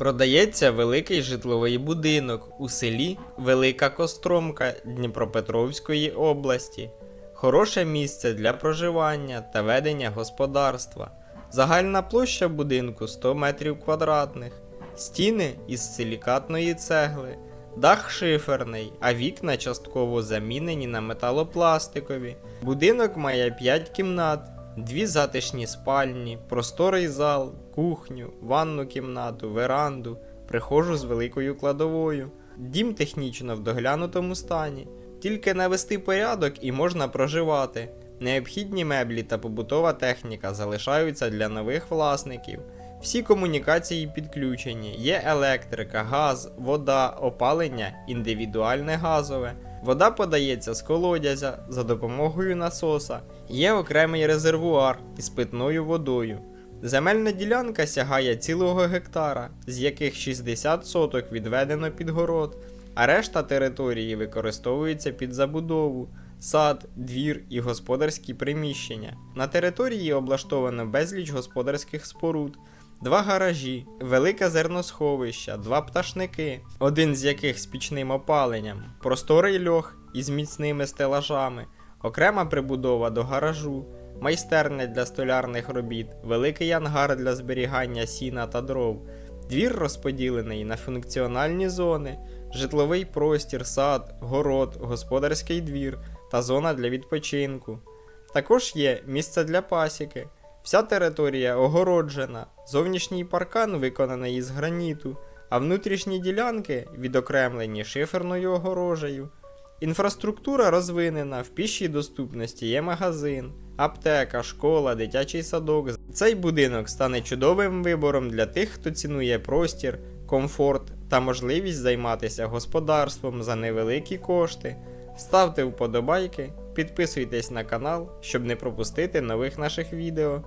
Продається великий житловий будинок у селі Велика Костромка Дніпропетровської області. Хороше місце для проживання та ведення господарства. Загальна площа будинку 100 метрів квадратних, стіни із силікатної цегли, дах шиферний, а вікна частково замінені на металопластикові. Будинок має 5 кімнат, дві затишні спальні, просторий зал, кухню, ванну кімнату, веранду, прихожу з великою кладовою. Дім технічно в доглянутому стані. Тільки навести порядок і можна проживати. Необхідні меблі та побутова техніка залишаються для нових власників. Всі комунікації підключені, є електрика, газ, вода, опалення, індивідуальне газове. Вода подається з колодязя за допомогою насоса. Є окремий резервуар із питною водою. Земельна ділянка сягає цілого гектара, з яких 60 соток відведено під город, а решта території використовується під забудову, сад, двір і господарські приміщення. На території облаштовано безліч господарських споруд, два гаражі, велике зерносховище, два пташники, один з яких з пічним опаленням, просторий льох із міцними стелажами, окрема прибудова до гаражу, майстерня для столярних робіт, великий ангар для зберігання сіна та дров. Двір розподілений на функціональні зони, житловий простір, сад, город, господарський двір та зона для відпочинку. Також є місце для пасіки. Вся територія огороджена, зовнішній паркан виконаний із граніту, а внутрішні ділянки відокремлені шиферною огорожею. Інфраструктура розвинена, в пішій доступності є магазин, аптека, школа, дитячий садок. Цей будинок стане чудовим вибором для тих, хто цінує простір, комфорт та можливість займатися господарством за невеликі кошти. Ставте вподобайки, підписуйтесь на канал, щоб не пропустити нових наших відео.